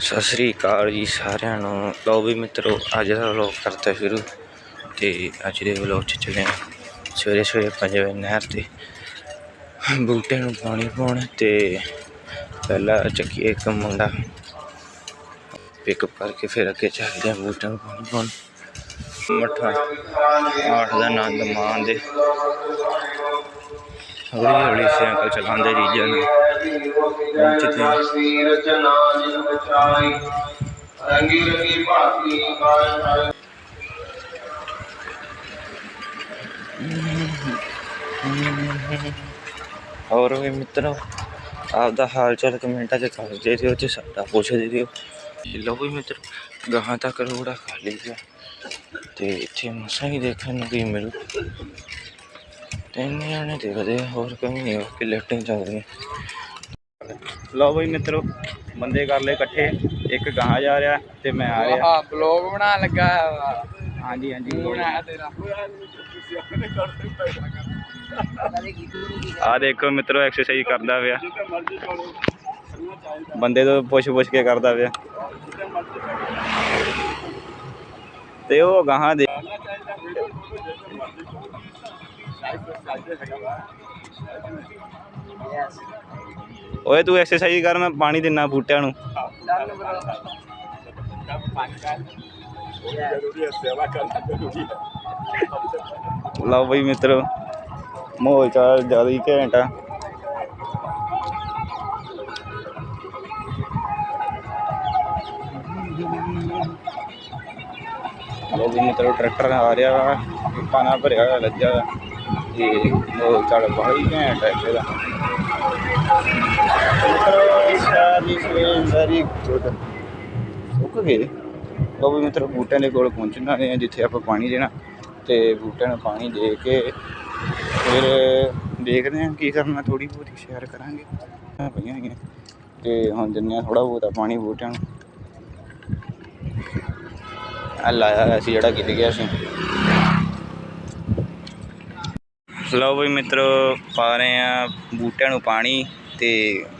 ਸਤਿ ਸ੍ਰੀ ਅਕਾਲ ਜੀ ਸਾਰਿਆਂ ਨੂੰ। ਲਓ ਵੀ ਮਿੱਤਰੋ, ਅੱਜ ਦਾ ਵਲੋਗ ਕਰਤਾ ਸ਼ੁਰੂ ਤੇ ਅੱਜ ਦੇ ਵਲੋਗ 'ਚ ਚੱਲੇ ਹਾਂ। ਸਵੇਰੇ ਸਵੇਰੇ 5 ਵਜੇ ਨਹਿਰ ਤੇ। ਬੂਟੇ ਨੂੰ ਪਾਣੀ ਪਾਉਣ ਤੇ ਪਹਿਲਾਂ ਚੱਕੀਏ ਇੱਕ ਮੁੰਡਾ। ਪਿਕਅਪ ਕਰਕੇ ਫਿਰ ਅੱਗੇ ਚੱਲਦੇ ਹਾਂ ਬੂਟਿਆਂ ਨੂੰ ਪਾਣੀ ਪਾਉਣ। ਮੱਠਾ ਆਠ ਦਾ ਆਨੰਦ ਮਾਣਦੇ। ਹੌਲੀ ਹੌਲੀ ਸਾਈਕਲ ਚਲਾਉਂਦੇ ਭਾਤੀ ਕਾਇ ਹੋਰ ਵੀ ਮਿੱਤਰੋ ਆਪਦਾ ਹਾਲ ਚਾਲ ਕਮੈਂਟਾਂ 'ਚ ਦੱਸ ਦੇ ਦਿਓ ਤੇ ਸਾਡਾ ਪੁੱਛ ਦੇ ਦਿਓ। ਲਓ ਵੀ ਮਿੱਤਰ ਗਾਹਾਂ ਤੱਕ ਰੋੜਾ ਖਾਲੀ ਗਿਆ ਤੇ ਇੱਥੇ ਮਸਾਂ ਹੀ ਦੇਖਣ ਨੂੰ ਕੀ ਮਿਲੂ। ਤਿੰਨ ਜਣੇ ਦੇਖਦੇ ਹੋਰ ਕੋਈ ਨਹੀਂ ਕਿ ਲਿਫਟਿੰਗ ਚੱਲ ਰਹੀ ਹੈ ਲਓ ਬਈ ਮਿੱਤਰੋ ਬੰਦੇ ਕਰ ਲਏ ਇਕੱਠੇ ਇੱਕ ਗਾਹਾਂ ਜਾ ਰਿਹਾ ਤੇ ਮੈਂ ਆ ਰਿਹਾ। ਆਹ ਬਲੌਗ ਬਣਾਉਣ ਲੱਗਾ। ਹਾਂਜੀ ਹਾਂਜੀ। ਬਣਾਇਆ ਤੇਰਾ। ਆ ਦੇਖੋ ਮਿੱਤਰੋ ਐਕਸਰਸਾਈਜ਼ ਕਰਦਾ ਪਿਆ। ਬੰਦੇ ਤੋਂ ਪੁੱਛ ਪੁੱਛ ਕੇ ਕਰਦਾ ਪਿਆ। ਤੇ ਉਹ ਗਾਹਾਂ ਦੇ ਓਏ ਤੂੰ ਐਕਸਰਸਾਈਜ਼ ਕਰ, ਮੈਂ ਪਾਣੀ ਦਿੰਨਾ ਬੂਟਿਆਂ ਨੂੰ। ਲਓ ਬਈ ਮਿੱਤਰੋ, ਮਾਹੌਲ ਚਾਲ ਜ਼ਿਆਦਾ ਹੀ ਘੈਂਟ ਆ। ਲਓ ਵੀ ਮਿੱਤਰੋ, ਟਰੈਕਟਰ ਆ ਰਿਹਾ ਵਾ, ਪਾਣਾ ਭਰਿਆ ਹੋਇਆ, ਲੱਜਾ ਤੇ ਮਾਹੌਲ ਚਾਲ ਬਹੁਤ ਹੀ ਘੈਂਟ ਹੈ ਇੱਥੇ ਦਾ ਮਿੱਤਰੋ ਸਾਰੀ ਸਵੇਰ ਸਾਰੀ ਗੁੱਡ। ਸੁੱਕ ਗਏ ਲਓ ਵੀ ਮਿੱਤਰੋ, ਬੂਟਿਆਂ ਦੇ ਕੋਲ ਪਹੁੰਚਣਾ ਵਾਲੇ ਜਿੱਥੇ ਆਪਾਂ ਪਾਣੀ ਦੇਣਾ। ਤੇ ਬੂਟਿਆਂ ਨੂੰ ਪਾਣੀ ਦੇ ਕੇ ਫਿਰ ਦੇਖਦੇ ਹਾਂ ਕੀ ਕਰਨਾ ਥੋੜੀ ਬਹੁਤੀ ਸ਼ੇਅਰ ਕਰਾਂਗੇ। ਪਈਆਂ ਹੈਗੀਆਂ। ਤੇ ਹੁਣ ਦਿੰਦੇ ਹਾਂ ਥੋੜਾ ਬਹੁਤਾ ਪਾਣੀ ਬੂਟਿਆਂ ਨੂੰ। ਆ ਲਾਇਆ ਹੋਇਆ ਸੀ ਜਿਹੜਾ ਕਿਤੇ ਗਿਆ ਸੀ। ਲਓ ਬਈ ਮਿੱਤਰੋ, ਪਾ ਰਹੇ ਆ ਬੂਟਿਆਂ ਨੂੰ ਪਾਣੀ ਤੇ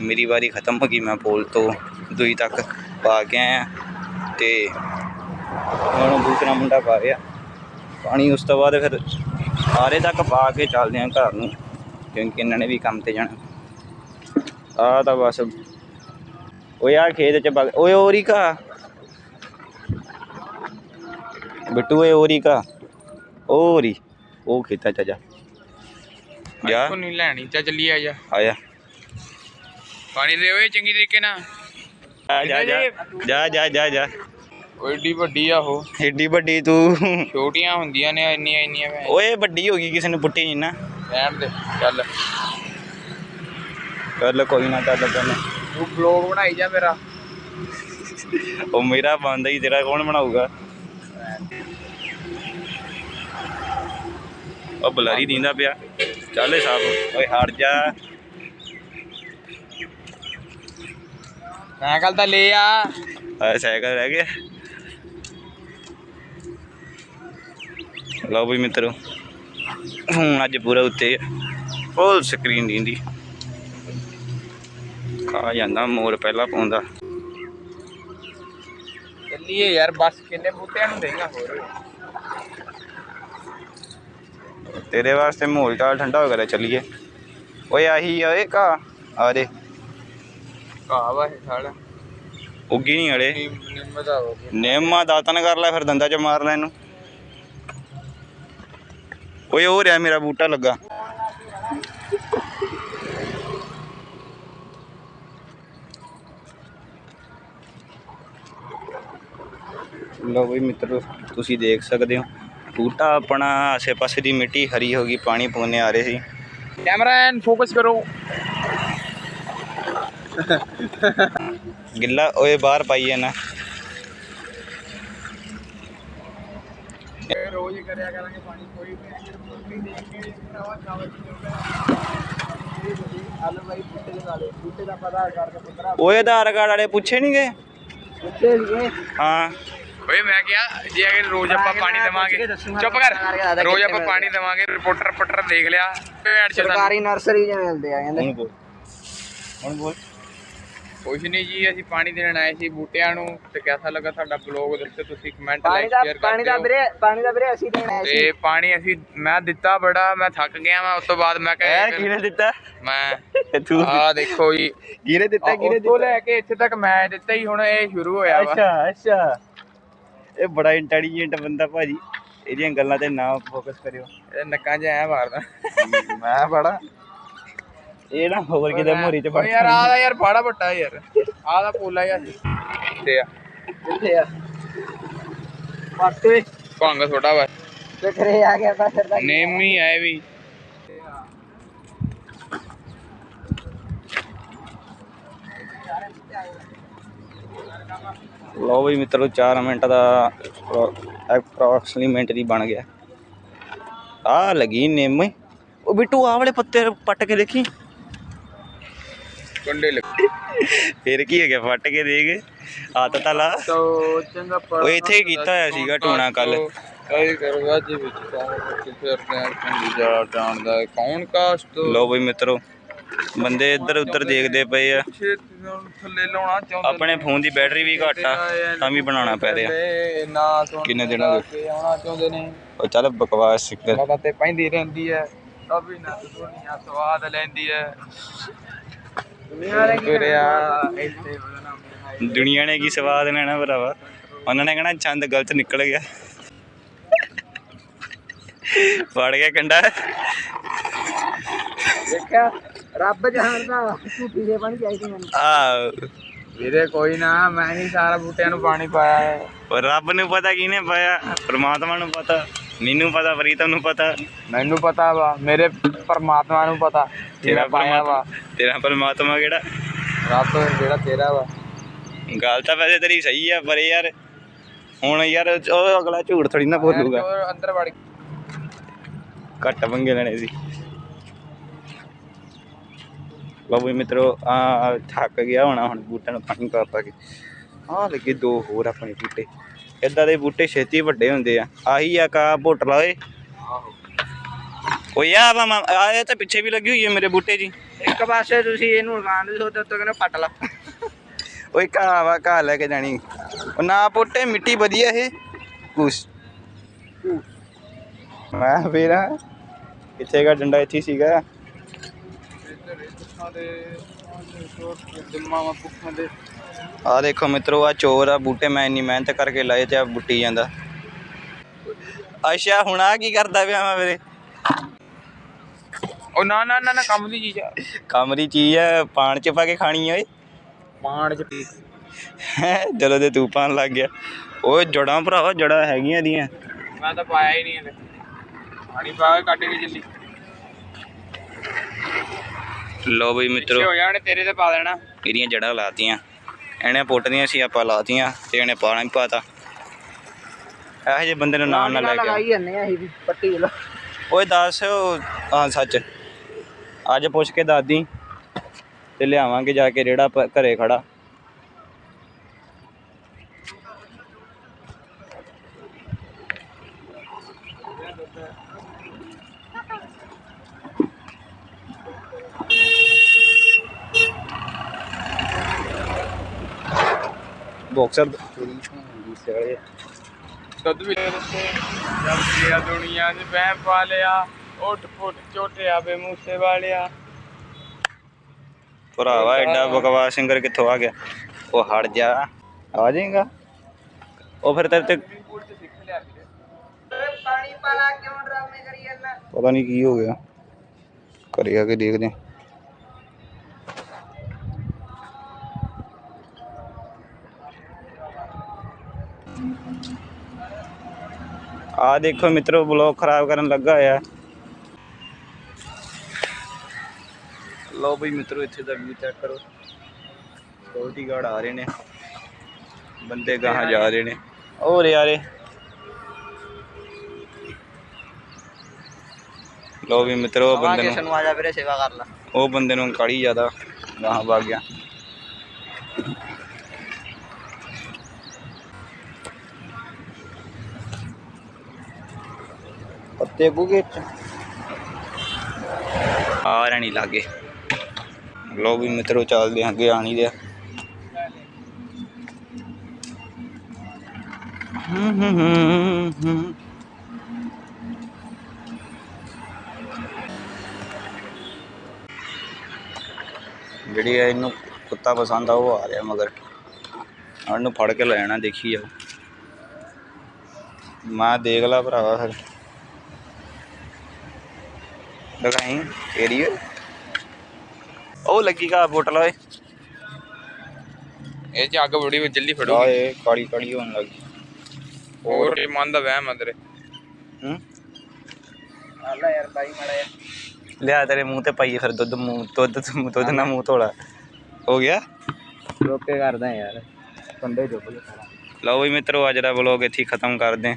ਮੇਰੀ ਵਾਰੀ ਖਤਮ ਹੋ ਗਈ ਮੈਂ ਪੋਲ ਤੋਂ ਦੂਈ ਤੱਕ ਪਾ ਕੇ ਆਇਆ ਤੇ ਹੁਣ ਦੂਸਰਾ ਮੁੰਡਾ ਪਾ ਰਿਹਾ। ਪਾਣੀ ਉਸ ਤੋਂ ਬਾਅਦ ਫਿਰ ਆਰੇ ਤੱਕ ਪਾ ਕੇ ਚੱਲਦੇ ਆਂ ਘਰ ਨੂੰ, ਕਿਉਂਕਿ ਇਹਨਾਂ ਨੇ ਵੀ ਕੰਮ ਤੇ ਜਾਣਾ। ਆ ਤਾਂ ਬਸ। ਓਏ ਆ ਖੇਤ ਚ ਬਗ, ਓਏ ਓਰੀਕਾ ਬਿੱਟੂ, ਓਏ ਓਰੀਕਾ ਓਰੀ ਉਹ ਖੇਤਾਂ ਚ ਜਾ। ਜਾ। ਕੋ ਨਹੀਂ ਲੈਣੀ ਚਾ ਚੱਲੀ ਆ ਜਾ। ਆਇਆ ਪਾਣੀ ਦੇ ਓਏ ਚੰਗੀ ਤਰੀਕੇ ਨਾਲ। ਆ ਜਾ ਜਾ। ਜਾ ਜਾ ਜਾ ਜਾ। ਓਏ ਏਡੀ ਵੱਡੀ ਆ ਉਹ। ਏਡੀ ਵੱਡੀ ਤੂੰ। ਛੋਟੀਆਂ ਹੁੰਦੀਆਂ ਨੇ ਇੰਨੀਆਂ ਇੰਨੀਆਂ ਓਏ ਵੱਡੀ ਹੋ ਗਈ ਕਿਸੇ ਨੂੰ ਪੁੱਟੀ ਨਹੀਂ ਨਾ। ਰਹਿਣ ਦੇ ਚੱਲ। ਕਰ ਲੈ ਕੋਈ ਨਾ ਚੱਲ ਪਹਿਲਾਂ ਤੂੰ ਬਲੌਗ ਬਣਾਈ ਜਾ ਮੇਰਾ। ਉਹ ਮੇਰਾ ਬੰਦਾ ਹੀ ਤੇਰਾ ਕੌਣ ਬਣਾਊਗਾ? ਉਹ ਬਲਰੀ ਦਿੰਦਾ ਪਿਆ। ਚੱਲ ਸਾਫ਼ ਓਏ ਹਟ ਜਾ। ਸਾਈਕਲ ਤਾਂ ਲੈ ਆ। ਆ ਸਾਈਕਲ ਰਹਿ ਗਿਆ। ਲਓ ਵੀ ਮਿੱਤਰੋ ਹੁਣ ਅੱਜ ਪੂਰਾ ਉੱਤੇ ਫੁੱਲ ਸਕਰੀਨ ਦਿੰਦੀ ਆ ਜਾਂਦਾ ਮੋਰ ਪਹਿਲਾਂ ਪਾਉਂਦਾ। ਚੱਲੀਏ ਯਾਰ ਬਸ ਕਿੰਨੇ ਬੂਟਿਆਂ ਨੂੰ ਦੇਗਾ ਹੋਰ। ਤੇਰੇ ਵਾਸਤੇ ਮਾਹੌਲ ਚਾਲ ਠੰਡਾ ਹੋ ਗਿਆ ਚੱਲੀਏ। ਓਏ ਆਹੀ ਓਏ ਕਾ ਆ ਦੇ। ਘਾਹ ਵਾ ਇਹ ਸਾਲਾ ਉੱਗੀ ਨਹੀਂ ਹਲੇ। ਨਿੰਮ ਦਾ ਹੋ ਗਿਆ। ਨਿੰਮਾ ਦਾਤਨ ਕਰ ਲੈ ਫਿਰ ਦੰਦਾਂ 'ਚ ਮਾਰ ਲੈ ਇਹਨੂੰ। ਓਏ ਉਹ ਰਿਹਾ ਮੇਰਾ ਬੂਟਾ ਲੱਗਾ। ਲਓ ਬਈ ਮਿੱਤਰੋ ਤੁਸੀਂ ਦੇਖ ਸਕਦੇ ਹੋ। ਬੂਟਾ ਆਪਣਾ ਆਸੇ-ਪਾਸੇ ਦੀ ਮਿੱਟੀ ਹਰੀ ਹੋ ਗਈ ਪਾਣੀ ਪਾਉਣੇ ਆ ਰਹੇ ਸੀ। ਕੈਮਰਾਮੈਨ ਫੋਕਸ ਕਰੋ। ਗਿੱਲਾ ਓਏ ਬਾਹਰ ਪਾਈਏ ਨਾ ਰੋਜ਼ ਕਰਿਆ ਕਰਾਂਗੇ ਪਾਣੀ ਕੋਈ ਵੀ ਦੇਖ ਭਰਾਵਾ ਕਾਵਲ ਹਲੋ ਭਾਈ ਬੂਟੇ ਦੇ ਨਾਲੇ ਬੂਟੇ ਦਾ ਪਤਾ ਕਰਕੇ ਪੁੱਤਰਾ ਓਏ ਆਧਾਰ ਕਾਰਡ ਵਾਲੇ ਪੁੱਛੇ ਨਹੀਂ ਗਏ? ਸੀਗੇ। ਹਾਂ। ਓਏ ਮੈਂ ਕਿਹਾ ਜੇ ਅਗਰ ਰੋਜ਼ ਆਪਾਂ ਪਾਣੀ ਦੇਵਾਂਗੇ। ਚੁੱਪ ਕਰ। ਰੋਜ਼ ਆਪਾਂ ਪਾਣੀ ਦੇਵਾਂਗੇ ਰਿਪੋਰਟਰ ਪੱਟਰ ਦੇਖ ਲਿਆ ਭੈਣ ਚੋਦ ਸਰਕਾਰੀ ਨਰਸਰੀ ਚ ਮਿਲਦੇ ਆ ਕਹਿੰਦੇ। ਹੁਣ ਬੋਲ। ਹੁਣ ਬੋਲ। ਕੁਛ ਨਹੀਂ ਜੀ ਅਸੀਂ ਪਾਣੀ ਦੇਣ ਆਏ ਸੀ ਬੂਟਿਆਂ ਨੂੰ ਤੇ ਕਿਹਦਾ ਲੱਗਾ ਸਾਡਾ ਬਲੌਗ ਦੱਸੋ ਤੁਸੀਂ ਕਮੈਂਟ ਲਾਈਕ ਸ਼ੇਅਰ ਪਾਣੀ ਦਾ ਵੀਰੇ ਪਾਣੀ ਦਾ ਵੀਰੇ ਅਸੀਂ ਦੇਣਾ ਸੀ ਤੇ ਪਾਣੀ ਅਸੀਂ ਮੈਂ ਦਿੱਤਾ ਬੜਾ ਮੈਂ ਥੱਕ ਗਿਆ ਮੈਂ ਉਸ ਤੋਂ ਬਾਅਦ ਮੈਂ ਕਿਹਾ ਕਿਹਨੇ ਦਿੱਤਾ? ਮੈਂ। ਤੂੰ ਆਹ ਦੇਖੋ ਜੀ। ਕਿਹਨੇ ਦਿੱਤਾ ਕਿਹਨੇ ਉਸ ਤੋਂ ਦਿੱਤਾ? ਲੈ ਕੇ ਇੱਥੇ ਤੱਕ ਮੈਂ ਦਿੱਤਾ ਹੀ ਹੁਣ ਇਹ ਸ਼ੁਰੂ ਹੋਇਆ ਵਾ। ਅੱਛਾ ਅੱਛਾ। ਇਹ ਬੜਾ ਇੰਟੈਲੀਜੈਂਟ ਬੰਦਾ ਭਾਜੀ। ਇਹਦੀਆਂ ਗੱਲਾਂ ਤੇ ਨਾ ਫੋਕਸ ਕਰਿਓ। ਇਹ ਨੱਕਾਂ 'ਚ ਐ ਮਾਰਦਾ। ਮੈਂ ਬੜਾ। ਇਹ ਨਾ ਹੋਰ ਕਿਤੇ ਮੋਰੀ ਚ ਓ ਯਾਰ ਆਹ ਦਾ ਯਾਰ ਬੜਾ ਵੱਡਾ ਯਾਰ। ਆਹ ਦਾ ਪੋਲਾ ਯਾਰ। ਤੇ ਆ। ਕਿੱਥੇ ਆ। ਪਾਟੇ ਭੰਗ ਥੋੜਾ ਵਾ। ਤੇ ਘਰੇ ਆ ਗਿਆ ਤਾਂ ਫਿਰ ਤਾਂ ਨੇਮੀ ਆਏ ਵੀ। ਲਓ ਵੀ ਮਿੱਤਰੋ 4 ਮਿੰਟ ਦਾ ਅਪਰੋਕਸੀਮੇਟ ਦੀ ਬਣ ਗਿਆ। ਆ ਲੱਗੀ ਨਿੰਮ। ਉਹ ਬਿੱਟੂ ਆ ਵਾਲੇ ਪੱਤੇ ਪੱਟ ਕੇ ਦੇਖੀ। ਕੰਡੇ ਲੱਗੇ। ਫਿਰ ਕੀ ਹੋ ਗਿਆ? ਫੱਟ ਕੇ ਦੇਖ। ਹੱਥ ਤਾਂ ਲਾ। ਤੋ ਚੰਗਾ ਉਹ ਇੱਥੇ ਹੀ ਕੀਤਾ ਹੋਇਆ ਸੀਗਾ ਟੂਣਾ ਕੱਲ੍ਹ। ਕਈ ਕਰਵਾ ਜੀ ਵਿੱਚ ਕਿਸੇ ਨੇ ਕੰਡੀ ਜਾ ਜਾਣਦਾ ਹੈ। ਕੌਣ ਕਾਸਟ ਲਓ ਵੀ ਮਿੱਤਰੋ ਬੰਦੇ ਇੱਧਰ ਉੱਧਰ ਦੇਖਦੇ ਪਏ ਆ। ਥੱਲੇ ਲਾਉਣਾ ਚਾਹੁੰਦੇ ਆਪਣੇ ਫੋਨ ਦੀ ਬੈਟਰੀ ਵੀ ਘੱਟ ਆ ਤਾਂ ਵੀ ਬਣਾਉਣਾ ਪੈ ਰਿਹਾ। ਕਿੰਨੇ ਦਿਨਾਂ ਦੇ? ਆਉਣਾ ਚਾਹੁੰਦੇ ਨੇ ਉਹ ਚੱਲ ਬਕਵਾਸ ਸਿੱਖ ਮਾਤਾ ਤੇ ਪੈਂਦੀ ਰਹਿੰਦੀ ਹੈ ਅਭੀ ਨਾ ਦੁਨੀਆ ਸਵਾਦ ਲੈਂਦੀ ਹੈ। ਦੁਨੀਆ ਨੇ ਕੀ ਸਵਾਦ ਲੈਣਾ ਭਰਾਵਾ? ਉਹਨਾਂ ਨੇ ਕਹਿਣਾ ਚੰਦ ਗਲਤ ਨਿਕਲ ਗਿਆ। ਫੜ ਗਿਆ ਕੰਡਾ। ਦੇਖਿਆ? ਰੱਬ ਜਾਣਦਾ ਝੂਠੀ ਦੇ ਬਣ ਚਾਹੀਦੀ ਮੈਨੂੰ। ਆ ਵੀਰੇ ਕੋਈ ਨਾ ਮੈਂ ਨਹੀਂ ਸਾਰਾ ਬੂਟਿਆਂ ਨੂੰ ਪਾਣੀ ਪਾਇਆ ਹੈ। ਉਹ ਰੱਬ ਨੂੰ ਪਤਾ ਕਿਹਨੇ ਪਾਇਆ ਪ੍ਰਮਾਤਮਾ ਨੂੰ ਪਤਾ ਮੈਨੂੰ ਪਤਾ ਪ੍ਰੀਤਮ ਨੂੰ ਪਤਾ। ਮੈਨੂੰ ਪਤਾ ਵਾ ਮੇਰੇ ਪਰਮਾਤਮਾ ਨੂੰ ਪਤਾ ਤੇਰਾ ਪਾਇਆ ਵਾ। ਪਰਮਾਤਮਾ ਤੇਰਾ ਪਰਮਾਤਮਾ ਕਿਹੜਾ? ਰੱਬ ਜਿਹੜਾ ਤੇਰਾ ਵਾ। ਗੱਲ ਤਾਂ ਵੈਸੇ ਤੇਰੀ ਸਹੀ ਆ ਪਰ ਯਾਰ ਹੁਣ ਯਾਰ ਉਹ ਅਗਲਾ ਝੂਠ ਥੋੜੀ ਨਾ ਬੋਲੂਗਾ। ਅੰਦਰ ਵੜ ਘੱਟ ਪੰਗੇ ਲੈਣੇ ਸੀ। ਲਓ ਵੀ ਮਿੱਤਰੋ ਆ ਥੱਕ ਗਿਆ ਹੋਣਾ ਹੁਣ ਬੂਟਿਆਂ ਨੂੰ ਪਾਣੀ ਪਾ ਪਾ ਕੇ। ਆ ਲੱਗੇ ਦੋ ਹੋਰ ਆਪਣੇ ਬੂਟੇ। ਇਦਾਂ ਦੇ ਬੂਟੇ ਛੇਤੀ ਵੱਡੇ ਹੁੰਦੇ ਆ। ਆਹੀ ਆ ਕਾ ਭੁੱਟਲਾ ਓਏ। ਓਏ ਆ ਮਾਮਾ ਆ ਇਹ ਤਾਂ ਪਿੱਛੇ ਵੀ ਲੱਗੀ ਹੋਈ ਹੈ ਮੇਰੇ ਬੂਟੇ ਜੀ। ਇੱਕ ਪਾਸੇ ਤੁਸੀਂ ਇਹਨੂੰ ਲਗਾਉਣ ਦੇ ਸੋਤੇ ਉੱਤੇ ਕਹਿੰਦੇ ਪੱਟ ਲਾ। ਓਏ ਘਾਹ ਵਾ ਘਾਹ ਲੈ ਕੇ ਜਾਣੀ। ਉਹ ਨਾ ਪੁੱਟੇ ਮਿੱਟੀ ਵਧੀਆ ਇਹ। ਕੁਛ ਮੈਂ ਫੇਰ ਕਿੱਥੇ ਗਾ ਡੰਡਾ ਇੱਥੇ ਸੀਗਾ। ਦੇ ਆ ਦੇਖੋ ਮਿੱਤਰੋ ਆ ਚੋਰ ਆ ਬੂਟੇ ਮੈਂ ਇੰਨੀ ਮਿਹਨਤ ਕਰਕੇ ਲਾਏ ਤੇ ਆ ਬੁੱਟੀ ਜਾਂਦਾ। ਅੱਛਾ ਹੁਣ ਆ ਕੀ ਕਰਦਾ ਪਿਆ ਮੈਂ ਵੀਰੇ? ਉਹ ਨਾ ਨਾ ਨਾ ਨਾ ਕੰਮ ਦੀ ਚੀਜ਼ ਆ। ਕੰਮ ਦੀ ਚੀਜ਼ ਆ ਪਾਣ ਚ ਪਾ ਕੇ ਖਾਣੀ ਓਏ। ਪਾਣ ਚ। ਹੈਂ, ਜਦੋਂ ਤੇ ਤੂੰ ਪਾਣ ਲੱਗ ਗਿਆ। ਓਏ ਜੜਾਂ ਭਰਾਵਾ ਜੜਾਂ ਹੈਗੀਆਂ ਦੀਆਂ ਮੈਂ ਤਾਂ ਪਾਇਆ ਹੀ ਨਹੀਂ ਹਲੇ ਪਾਣੀ ਪਾ ਕੇ ਕੱਢ ਕੇ ਜੱਲੀ ਲੋ ਬਈ ਮਿੱਤਰੋ। ਹੋ ਜਾਣੇ ਤੇਰੇ ਤੇ ਪਾ ਦੇਣਾ। ਇਹਦੀਆਂ ਜੜਾਂ ਲਾਤੀਆਂ। ਇਹਨੇ ਪੁੱਟਦੀਆਂ ਸੀ ਆਪਾਂ ਲਾਤੀਆਂ ਤੇ ਇਹਨੇ ਪਾਣਾ ਵੀ ਪਾਤਾ। ਇਹੋ ਜਿਹੇ ਬੰਦੇ ਨੂੰ ਨਾਮ ਨਾ ਲੈ ਕੇ। ਲਗਾਈ ਜਾਂਦੇ ਆ ਅਸੀਂ ਵੀ ਪੱਟੀ ਲਾ ਓਏ ਦੱਸ ਉਹ- ਹਾਂ ਸੱਚ। ਅੱਜ ਪੁੱਛ ਕੇ ਦਾਦੀ ਤੇ ਲਿਆਵਾਂਗੇ ਜਾ ਕੇ ਰੇੜਾ ਘਰੇ ਖੜਾ। ਬਾਕਸਰ ਦੁੱਧ ਵੀ ਲੈ ਦਿੱਤੇ ਜਦ ਲਿਆ ਦੁਨੀਆ ਦੇ ਬਹਿ ਪਾ ਲਿਆ। ਉੱਠ ਫੁੱਟ ਝੋਟਿਆ ਵੇ ਮੂਸੇ ਵਾਲਿਆ ਭਰਾਵਾ ਐਡਾ ਬਕਵਾਸ ਸਿੰਗਰ ਕਿੱਥੋਂ ਆ ਗਿਆ? ਉਹ ਹਟ ਜਾ। ਆ ਜਾਏਗਾ। ਉਹ ਫਿਰ ਤੇਰੇ ਤੇ ਪਾਣੀ ਪਾਲਾ ਕਿਉਂ ਡਰਾਮੇ ਕਰੀ ਜਾਂਦਾ? ਪਤਾ ਨਹੀਂ ਕੀ ਹੋ ਗਿਆ। ਆ ਕੇ ਦੇਖਦੇ ਹਾਂ। ਆ ਦੇਖੋ ਮਿੱਤਰੋ ਬਲੌਗ ਖਰਾਬ ਕਰਨ ਲੱਗਾ ਹੋਇਆ। ਲਓ ਬਈ ਮਿੱਤਰੋ ਇੱਥੇ ਦਾ ਵਿਊ ਚੈੱਕ ਕਰੋ। ਸਕਿਉਰਟੀ ਗਾਰਡ ਆ ਰਹੇ ਨੇ। ਬੰਦੇ ਗਾਹਾਂ ਜਾ ਰਹੇ ਨੇ। ਹੋਰ ਯਾਰੇ ਲਓ ਵੀ ਮਿੱਤਰੋ ਬੰਦੇ ਨੂੰ ਆ ਜਾ ਵੀਰੇ ਸੇਵਾ ਕਰ ਲਾ। ਉਹ ਬੰਦੇ ਨੂੰ ਕਾਲੀ ਜ਼ਿਆਦਾ ਗਾਹਾਂ ਵਗ ਗਿਆ। ਤੇ ਗੁਗੇ ਚ ਆ ਰਹਿਣੀ ਲਾਗੇ। ਲੋ ਵੀ ਮਿੱਤਰੋ, ਚੱਲਦੇ ਆਂ ਅੱਗੇ ਆਣੀ ਦੇ ਹੂੰ ਹੂੰ ਹੂੰ ਇਹਨੂੰ ਕੁੱਤਾ ਪਸੰਦ ਆ, ਉਹ ਆ ਰਿਹਾ ਮਗਰ। ਉਹਨੂੰ ਫੜ ਕੇ ਲੈ ਜਾਣਾ ਦੇਖੀ ਜਾਓ। ਮੈਂ ਦੇਖ ਲਾ ਭਰਾਵਾ ਫਿਰ। ਦਿਖਾਈ ਏਰੀ ਉਹ ਲੱਗੀ ਕਾ ਬੋਟਲ ਓਏ। ਇਹ ਚ ਅੱਗ ਬੜੀ ਵੀ ਜਲਦੀ ਫੜੂਗੀ। ਆਏ ਕਾਲੀ ਕਾਲੀ ਹੋਣ ਲੱਗੀ ਹੋਰ ਇਹ ਮਨ ਦਾ ਵਹਿਮ ਅੰਦਰੇ ਹੂੰ? ਆਲਾ ਯਾਰ ਬਾਈ ਮਾੜਾ ਯਾਰ ਲਿਆ ਤੇਰੇ ਮੂੰਹ ਤੇ ਪਾਈਏ ਫਿਰ ਦੁੱਧ ਮੂੰਹ ਦੁੱਧ ਦੁੱਧ ਨਾਲ ਮੂੰਹ ਧੋਲਾ। ਹੋ ਗਿਆ? ਰੋਕੇ ਕਰਦਾ ਯਾਰ ਕੰਡੇ ਚੁੱਪ ਕੇ ਸਾਰਾ। ਲਓ ਵੀ ਮਿੱਤਰੋ ਅੱਜ ਦਾ ਵਲੌਗ ਇੱਥੇ ਖਤਮ ਕਰਦੇ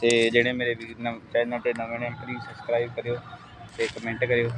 ਤੇ ਜਿਹੜੇ ਮੇਰੇ ਵੀਰ ਚੈਨਲ ਤੇ ਨਵੇਂ ਨੇ ਪਲੀਜ਼ ਸਬਸਕ੍ਰਾਈਬ ਕਰਿਓ। ਤੇ ਕਮੈਂਟ ਕਰਿਓ।